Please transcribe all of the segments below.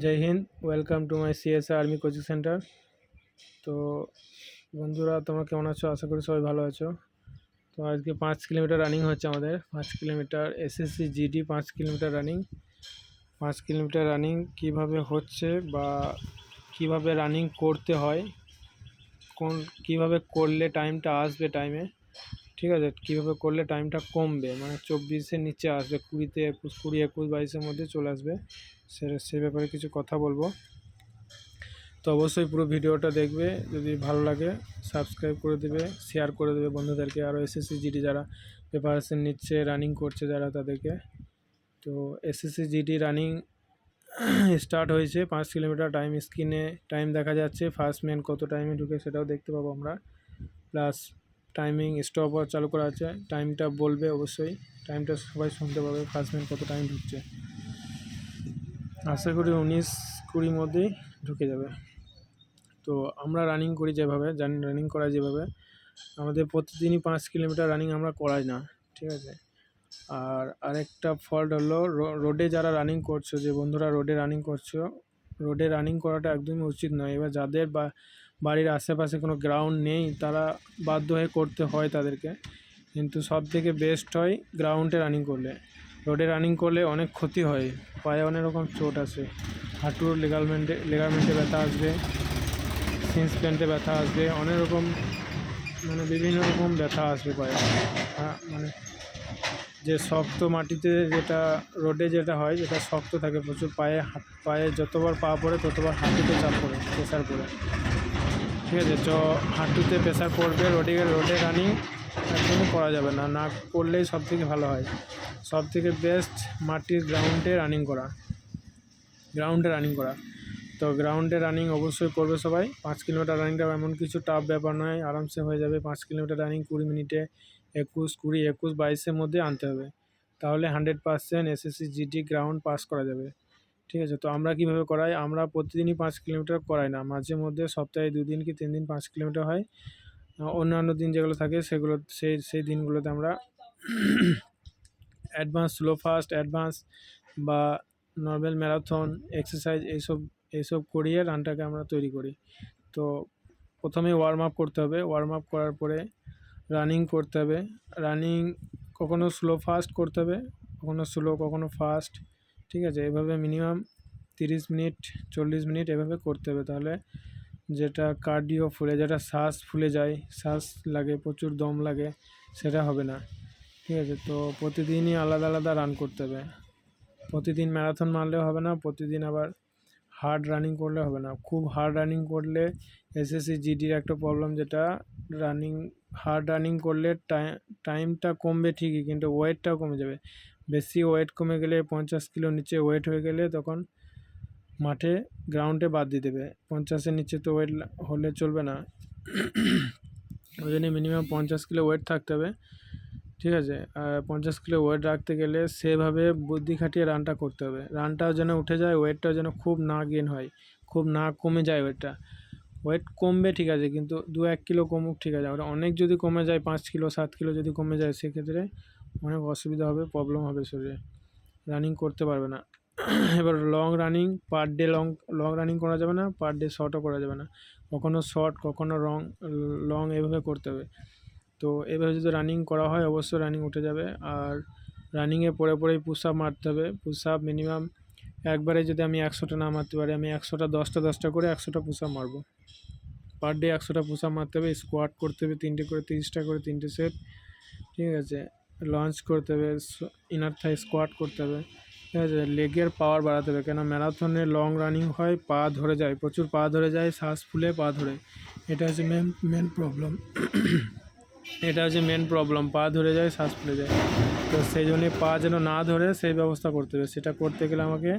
Joy Hind welcome to my CSR army coaching centre তো বন্ধুরা, তোমরা কেমন আছো? আশা করি সবাই ভালো আছো। তো আজকে পাঁচ কিলোমিটার রানিং হচ্ছে আমাদের। পাঁচ কিলোমিটার এসএসসি জিডি পাঁচ কিলোমিটার রানিং পাঁচ কিলোমিটার রানিং কীভাবে হচ্ছে বা কীভাবে রানিং করতে হয়, কোন, কীভাবে করলে টাইমটা আসবে টাইমে ঠিক আছে, কীভাবে করলে টাইমটা কমবে? মানে চব্বিশের নিচে আসবে, কুড়িতে একুশ, কুড়ি, একুশ, বাইশের মধ্যে চলে আসবে। সে সে ব্যাপারে কিছু কথা বলব। তো অবশ্যই পুরো ভিডিওটা দেখবে, যদি ভালো লাগে সাবস্ক্রাইব করে দেবে শেয়ার করে দেবে বন্ধুদেরকে। আরও এসএসসি জিডি যারা প্রিপারেশন নিচ্ছে রানিং করছে যারা তাদেরকে। তো এসএসসি জিডি রানিং স্টার্ট হয়েছে, পাঁচ কিলোমিটার টাইম স্ক্রিনে টাইম দেখা যাচ্ছে ফার্স্ট ম্যান কত টাইমে ঢুকে সেটাও দেখতে পাবো আমরা। প্লাস টাইমিং স্টপ চালু করা আছে। টাইমটা বলবে অবশ্যই। টাইমটা সবাই শুনতে পাবে ফার্স্ট ম্যান কত টাইম ঢুকছে। আশা করি উনিশ কুড়ির মধ্যেই ঢুকে যাবে। তো আমরা রানিং করি যেভাবে, জানি রানিং করা যেভাবে। আমাদের প্রতিদিনই পাঁচ কিলোমিটার রানিং আমরা করাই না, ঠিক আছে? আর আরেকটা ফল্ট হলো রোডে যারা রানিং করছ, যে বন্ধুরা রোডে রানিং করছ রোডে রানিং করাটা একদমই উচিত নয়। এবার যাদের বা বাড়ির আশেপাশে কোনো গ্রাউন্ড নেই, তারা বাধ্য হয়ে করতে হয় তাদেরকে। কিন্তু সব থেকে বেস্ট হয় গ্রাউন্ডে রানিং করলে। রোডে রানিং করলে অনেক ক্ষতি হয়, পায়ে অনেক রকম চোট আসে। হাঁটুর লেগালমেন্টে লেগারমেন্টে ব্যথা আসবে সিন্স প্যান্টে ব্যথা আসবে, অনেক রকম মানে বিভিন্ন রকম ব্যথা আসবে পায়ে। হ্যাঁ মানে যে শক্ত মাটিতে যেটা রোডে যেটা হয়, যেটা শক্ত থাকে প্রচুর, পায়ে পায়ে যতবার পা পড়ে ততবার হাঁটুতে চাপ পড়ে প্রেশার পড়ে। ঠিক আছে চ হাঁটুতে প্রেশার পড়বে, রোডে রোডে রানিং একদমই করা যাবে না। না করলেই সব থেকে ভালো হয়। সব থেকে বেস্ট মাটির গ্রাউন্ডে রানিং করা। গ্রাউন্ডে রানিং করা। তো গ্রাউন্ডে রানিং অবশ্যই করবে সবাই। পাঁচ কিলোমিটার রানিংটা এমন কিছু টাফ ব্যাপার নয়, আরামসে হয়ে যাবে। পাঁচ কিলোমিটার রানিং কুড়ি মিনিটে একুশ, কুড়ি, একুশ, বাইশের মধ্যে আনতে হবে। তাহলে hundred percent SSC GD ground pass করা যাবে। ঠিক আছে? তো আমরা কীভাবে করাই? আমরা প্রতিদিনই পাঁচ কিলোমিটার করাই না। মাঝে মধ্যে সপ্তাহে দুদিন কি তিন দিন পাঁচ কিলোমিটার হয়। অন্যান্য দিন যেগুলো থাকে সেগুলো, সেই সেই দিনগুলোতে আমরা অ্যাডভান্স স্লো ফাস্ট অ্যাডভান্স বা নর্মাল ম্যারাথন এক্সারসাইজ এইসব এইসব করিয়ে রানটাকে আমরা তৈরি করি। তো প্রথমে ওয়ার্ম আপ করতে হবে। ওয়ার্ম আপ করার পরে রানিং করতে হবে। রানিং কখনো স্লো ফাস্ট করতে হবে, কখনো স্লো কখনো ফাস্ট ঠিক আছে, এভাবে মিনিমাম তিরিশ মিনিট, চল্লিশ মিনিট এভাবে করতে হবে। তাহলে যেটা কার্ডিও ফুলে, যেটা শ্বাস ফুলে যায়, শ্বাস লাগে, প্রচুর দম লাগে, সেটা হবে না। ঠিক আছে, তো প্রতিদিনই আলাদা আলাদা রান করতে হবে। প্রতিদিন ম্যারাথন মারলেও হবে না, প্রতিদিন আবার হার্ড রানিং করলে হবে না। খুব হার্ড রানিং করলে এসএসসি জিডির একটা প্রবলেম যেটা রানিং হার্ড রানিং করলে টাইমটা কমবে ঠিকই, কিন্তু ওয়েটটাও কমে যাবে। বেশি ওয়েট কমে গেলে পঞ্চাশ কিলো নিচে ওয়েট হয়ে গেলে তখন মাঠে গ্রাউন্ডে বাদ দিয়ে দেবে। পঞ্চাশের নিচে তো ওয়েট হলে চলবে না। ওই জন্য মিনিমাম পঞ্চাশ কিলো ওয়েট থাকতে হবে। ঠিক আছে? আর পঞ্চাশ কিলো ওয়েট রাখতে গেলে সেভাবে বুদ্ধি খাটিয়ে রানটা করতে হবে। রানটাও যেন উঠে যায়, ওয়েটটাও যেন খুব না গেন হয়। খুব না কমে যায় ওয়েটটা। ওয়েট কমবে ঠিক আছে, কিন্তু দু এক কিলো কমুক ঠিক আছে। অনেক যদি কমে যায়, পাঁচ কিলো, সাত কিলো যদি কমে যায়, সেক্ষেত্রে অনেক অসুবিধা হবে প্রবলেম হবে শরীরে। রানিং করতে পারবে না। এবার long running per day long long running করা যাবে না পার ডে শর্টও করা যাবে না। কখনো শর্ট কখনো রং লং এভাবে করতে হবে। তো এভাবে যদি রানিং করা হয়, অবশ্যই রানিং উঠে যাবে। আর রানিংয়ে পরে পরেই পুশ আপ মারতে হবে। পুশ আপ মিনিমাম একবারে যদি আমি একশোটা না মারতে পারি, আমি একশোটা, দশটা দশটা করে একশোটা পুশ আপ মারবো। পার ডে একশোটা পুশ আপ মারতে হবে স্কোয়াট করতে হবে তিনটে করে, তিরিশটা করে, তিনটে সেট ঠিক আছে? লঞ্চ করতে হবে ইনার থাই স্কোয়াট করতে হবে। ঠিক আছে? লেগের পাওয়ার বাড়াতে হবে কেন ম্যারাথনে লং রানিং হয়, পা ধরে যায়, প্রচুর পা ধরে যায়, শ্বাস ফুলে, পা ধরে। এটা হচ্ছে মেন মেন প্রবলেম এটা হচ্ছে মেন প্রবলেম পা ধরে যায়, শ্বাস ফুলে যায়। তো সেই জন্যে পা যেন না ধরে, সেই ব্যবস্থা করতে হবে। সেটা করতে গেলে আমাকে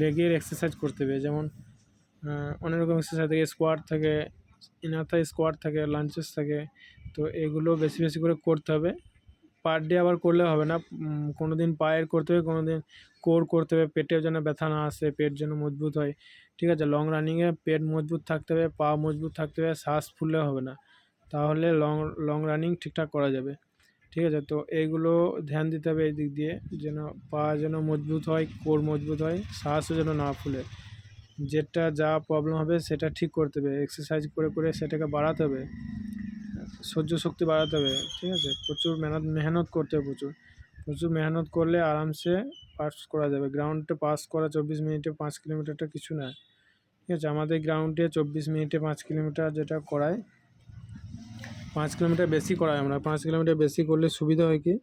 লেগের এক্সারসাইজ করতে হবে। যেমন অনেক রকম এক্সারসাইজ থাকে স্কোয়াড থাকে ইনার থাই স্কোয়াড থাকে লাঞ্চেস থাকে। তো এগুলো বেশি বেশি করে করতে হবে। পার ডে আবার করলে হবে না। কোনো দিন পায়ের করতে হবে কোনো দিন কোর করতে হবে পেটেও যেন ব্যথা না আসে, পেট যেন মজবুত হয়। ঠিক আছে লং রানিংয়ে পেট মজবুত থাকতে হবে, পা মজবুত থাকতে হবে, শ্বাস ফুললে হবে না। তাহলে লং লং রানিং ঠিকঠাক করা যাবে। ঠিক আছে, তো এইগুলো ধ্যান দিতে হবে এই দিক দিয়ে, যেন পা যেন মজবুত হয়, কোর মজবুত হয়, শ্বাসও যেন না ফুলে। যেটা যা প্রবলেম হবে, সেটা ঠিক করতে হবে। এক্সারসাইজ করে করে সেটাকে বাড়াতে হবে। সহ্য শক্তি বাড়াতে হবে, ঠিক আছে? প্রচুর মেহনত মেহনত করতে হবে প্রচুর। প্রচুর মেহনত করলে আরামসে পাস করা যাবে। গ্রাউন্ডে পাস করা চব্বিশ মিনিটে পাঁচ কিলোমিটারটা কিছু না, ঠিক আছে? আমাদের গ্রাউন্ডে চব্বিশ মিনিটে পাঁচ কিলোমিটার যেটা করায়, পাঁচ কিলোমিটার বেশি করাই আমরা। পাঁচ কিলোমিটার বেশি করলে সুবিধা হয় কি?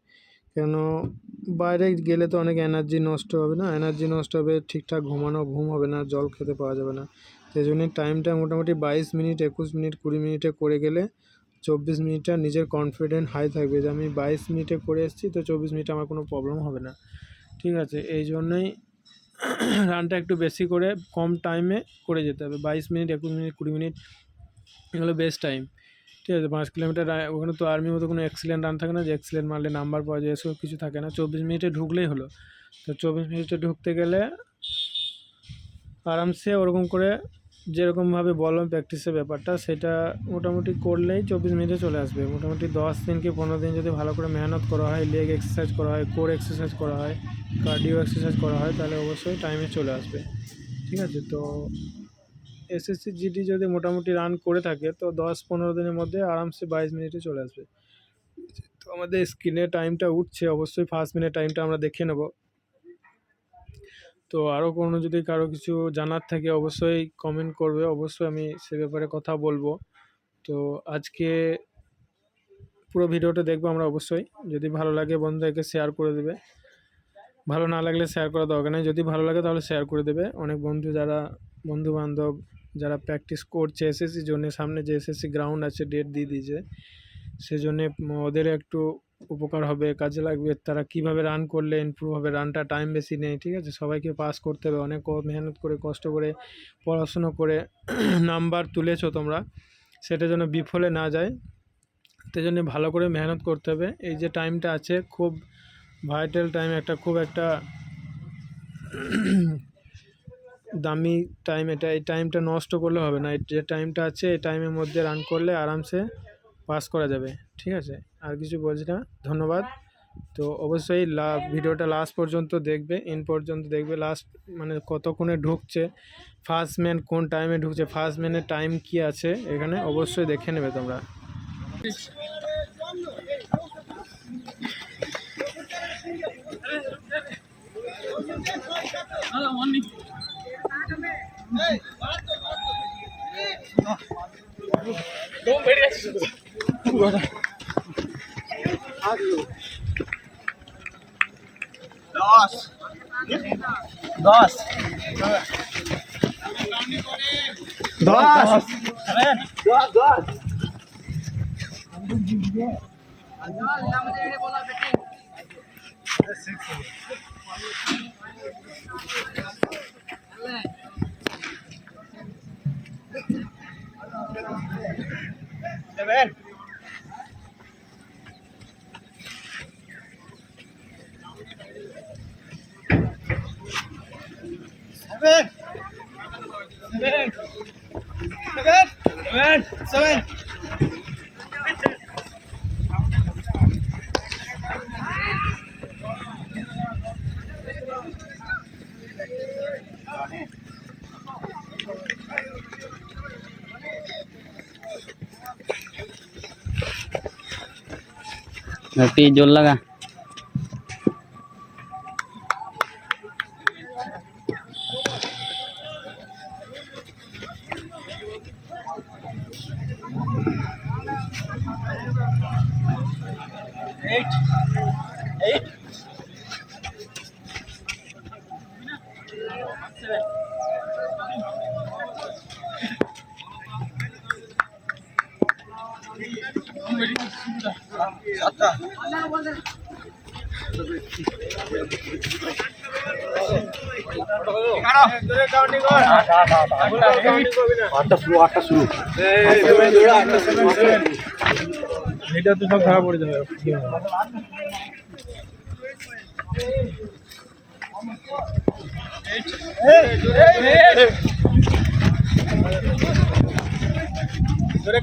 কেন বাইরে গেলে তো অনেক এনার্জি নষ্ট হবে না? এনার্জি নষ্ট হবে, ঠিকঠাক ঘুমানো, ঘুম হবে না, জল খেতে পাওয়া যাবে না। সেই জন্যই টাইমটা মোটামুটি বাইশ মিনিট, একুশ মিনিট, কুড়ি মিনিটে করে গেলে চব্বিশ মিনিটটা নিজের কনফিডেন্ট হাই থাকবে। যে আমি বাইশ মিনিটে করে এসেছি, তো চব্বিশ মিনিটে আমার কোনো প্রবলেম হবে না। ঠিক আছে? এই জন্যই রানটা একটু বেশি করে কম টাইমে করে যেতে হবে। বাইশ মিনিট, একুশ মিনিট, কুড়ি মিনিট এগুলো বেস্ট টাইম ঠিক আছে? পাঁচ কিলোমিটার ওখানে তো আর্মির মতো কোনো এক্সিলেন্ট রান থাকে না, যে এক্সিলেন্ট মারলে নাম্বার পাওয়া যায়, এসব কিছু থাকে না। চব্বিশ মিনিটে ঢুকলেই হলো। তো চব্বিশ মিনিটে ঢুকতে গেলে আরামসে ওরকম করে যেরকমভাবে বললাম প্র্যাকটিসের ব্যাপারটা, সেটা মোটামুটি করলেই চব্বিশ মিনিটে চলে আসবে। মোটামুটি দশ দিন কি পনেরো দিন যদি ভালো করে মেহনত করা হয় লেগ এক্সারসাইজ করা হয় কোর এক্সারসাইজ করা হয় কার্ডিও এক্সারসাইজ করা হয়, তাহলে অবশ্যই টাইমে চলে আসবে। ঠিক আছে? তো এসএসসি জিডি যদি মোটামুটি রান করে থাকে, তো দশ পনেরো দিনের মধ্যে আরামসে বাইশ মিনিটে চলে আসবে। তো আমাদের স্ক্রিনে টাইমটা উঠছে, অবশ্যই ফার্স্ট মিনিট টাইমটা আমরা দেখে নেব। তো আরও কোনো যদি কারও কিছু জানার থাকে অবশ্যই কমেন্ট করবে। অবশ্যই আমি সে ব্যাপারে কথা বলব। তো আজকে পুরো ভিডিওটা দেখব আমরা অবশ্যই। যদি ভালো লাগে বন্ধুদেরকে শেয়ার করে দেবে। ভালো না লাগলে শেয়ার করা দরকার নেই। যদি ভালো লাগে তাহলে শেয়ার করে দেবে। অনেক বন্ধু যারা বন্ধু বান্ধব যারা প্র্যাকটিস করছে, এসএসসি জন্য সামনে যে এসএসসি গ্রাউন্ড আছে ডেট দিয়ে দিয়েছে, সেজন্যে ওদের একটু উপকার হবে, কাজে লাগবে, তারা কীভাবে রান করলে ইমপ্রুভ হবে রানটা টাইম বেশি নেই, ঠিক আছে? সবাইকে পাস করতে হবে, অনেক মেহনত করে, কষ্ট করে, পড়াশুনো করে নাম্বার তুলেছো তোমরা, সেটা যেন বিফলে না যায়। সেই জন্য ভালো করে মেহনত করতে হবে। এই যে টাইমটা আছে, খুব ভাইটাল টাইম একটা খুব একটা দামি টাইম এটা। এই টাইমটা নষ্ট করলে হবে না। এই যে টাইমটা আছে, এই টাইমের মধ্যে রান করলে আরামসে পাস করা যাবে, ঠিক আছে? আর কিছু বলছি না। ধন্যবাদ। তো অবশ্যই লা, ভিডিওটা লাস্ট পর্যন্ত দেখবে ইন পর্যন্ত দেখবে। লাস্ট মানে কতক্ষণে ঢুকছে ফার্স্ট ম্যান কোন টাইমে ঢুকছে ফার্স্ট ম্যানের টাইম কি আছে, এখানে অবশ্যই দেখে নেবে তোমরা। দশ। দশ। দশ। দশ Nagpidyon lang ah. আটটা শুরু আটটা শুরু। এটা তো সব খারাপ পড়ে যাবে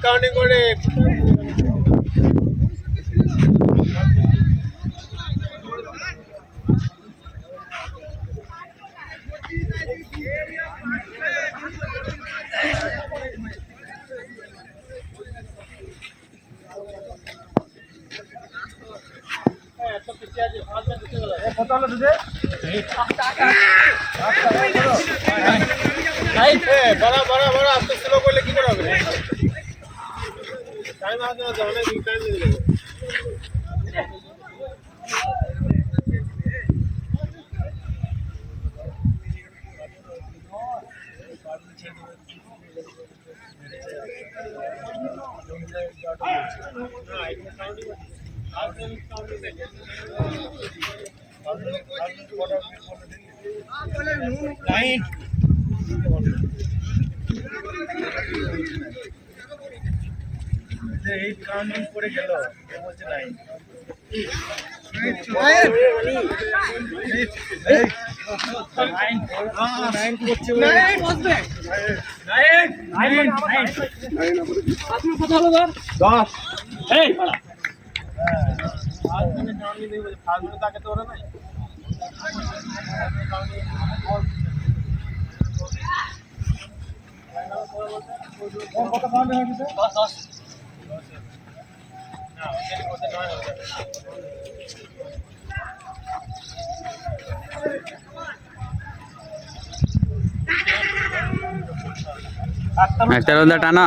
কাউন্টিং করে কত হলো দুধে বড় বড় বড় আপনি স্লো করলে কি করে হবে টাইম আসবে না তো অনেক টাইম দিয়ে দেবো লাইন এই কাউন্টিং করে গেল বলছে করছে দশ এই তাকে তো ওরা নাই দশ দশ হয়ে যাবে একটা রোদা টানা।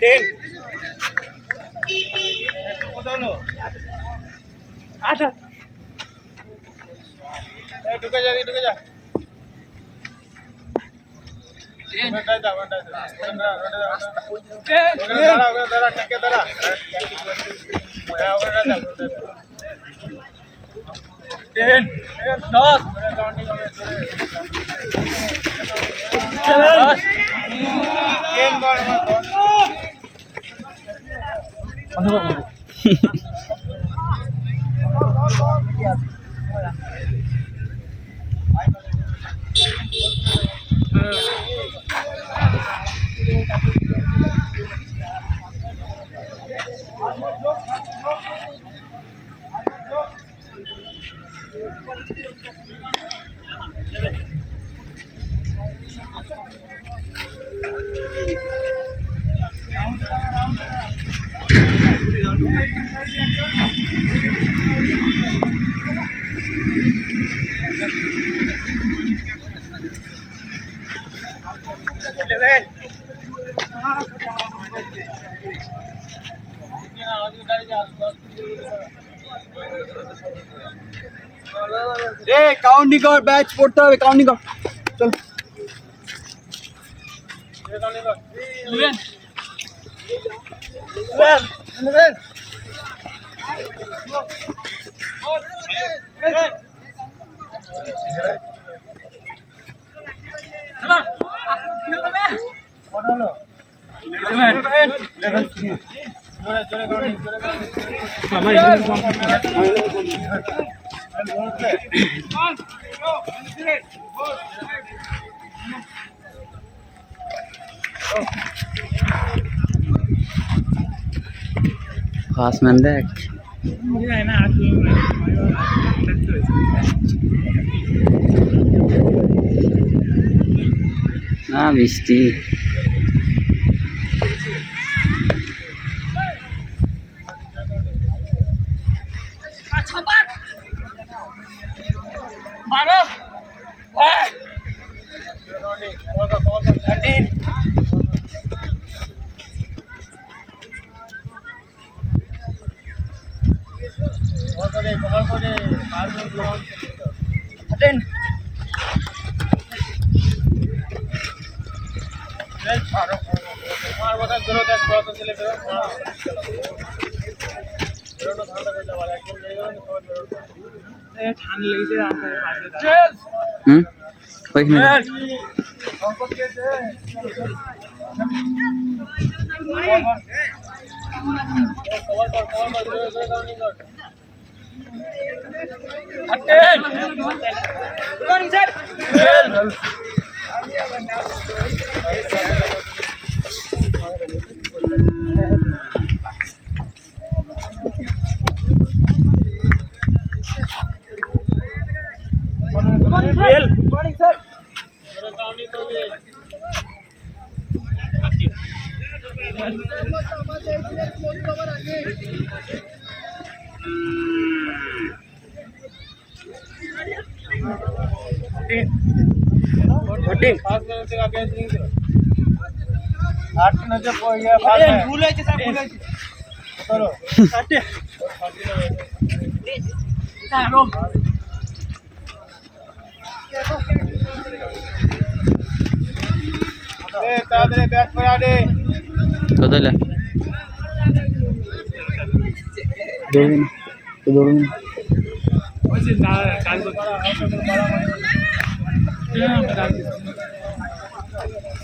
টেন আচ্ছা। ঢুকে যা ঢুকে যা। ওখানটায় দাও, ওখানটায় কাউন্টিং কর ব্যাচ পড়তে হবে কাউন্টিং কর চল ফাস্টম্যান দেখ। না বৃষ্টি। তোমার বেরোনো ঠান্ডা লেগেছে হুম টিম তাড়াতাড়ি ব্যাট করা রে তো দিলে ধরুন ধরুন ওই যে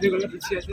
দুই ঘণ্টা পিছিয়ে আছে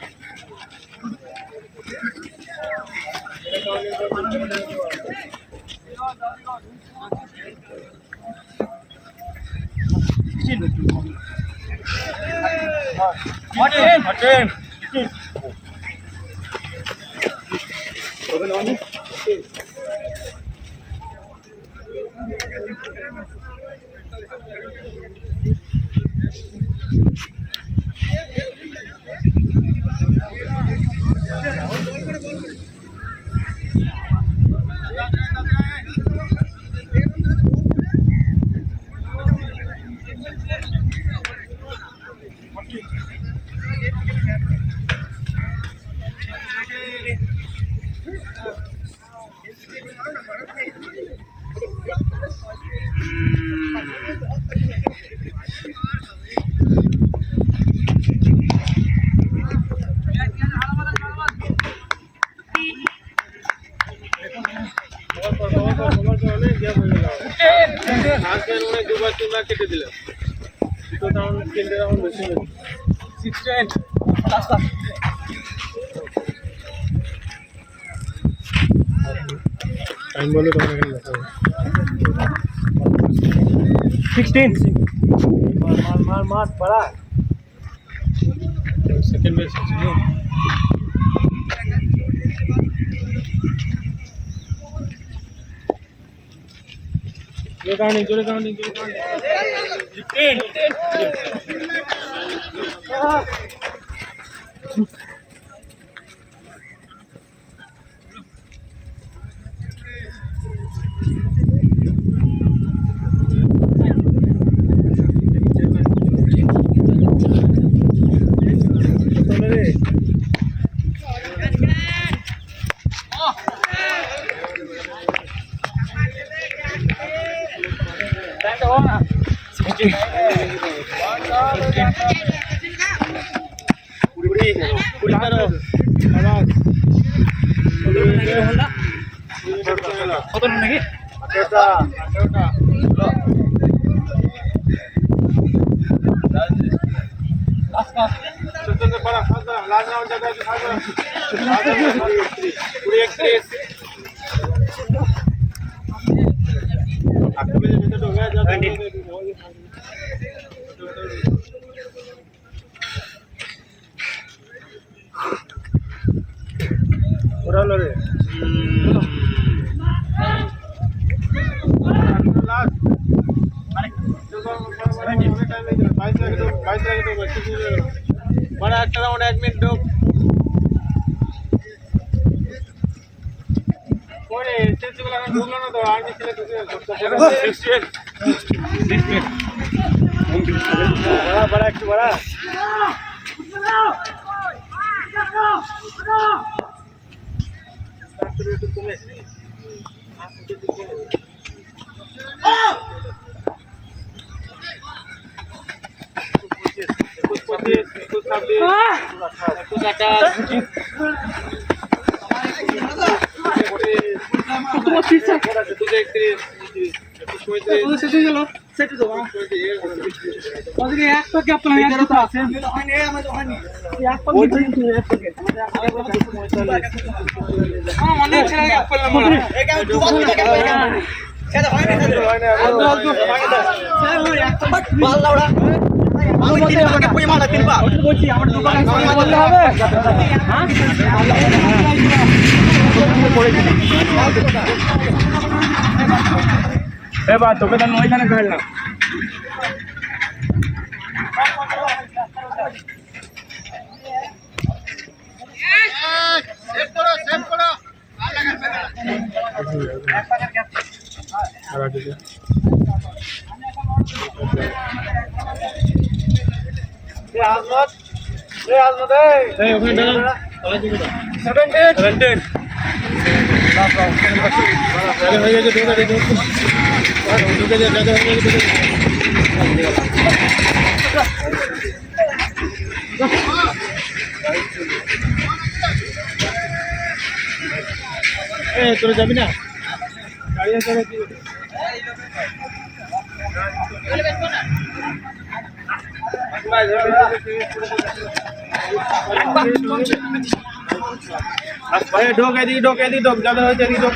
বাড়া বাড়া फोर्टीन फोर्टीन দুবার তিনবার কেটে দিলে দুটো রাউন্ড তিনটে রাউন্ড বেশি হয়েছে सिक्सटीन টাইম বলে তোমার এখানে লেখা হবে सिक्सटीन मार मार मार मार बड़ा সেকেন্ড বেস আছে জোরে কারণে জোরে কারণে জোরে কারণে ওরা লড়ে। একুশ পঁচিশ একুশ একত্রিশ একুশ পঁয়ত্রিশ শেষ হয়ে তো ওইখানে ফেললাম এই ওখানে দাঁড়া গেছে ঢোকা ঢুকে ঢুকে যা যাতে হয়ে গেছে। এ তোরা যাবি না গাড়ি আছে নাকি? আস ভাই ঢোক এদিকে ঢোক এদিকে ঢোক যাদের হয়েছে এদিকে ঢোক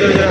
ঝুঁকে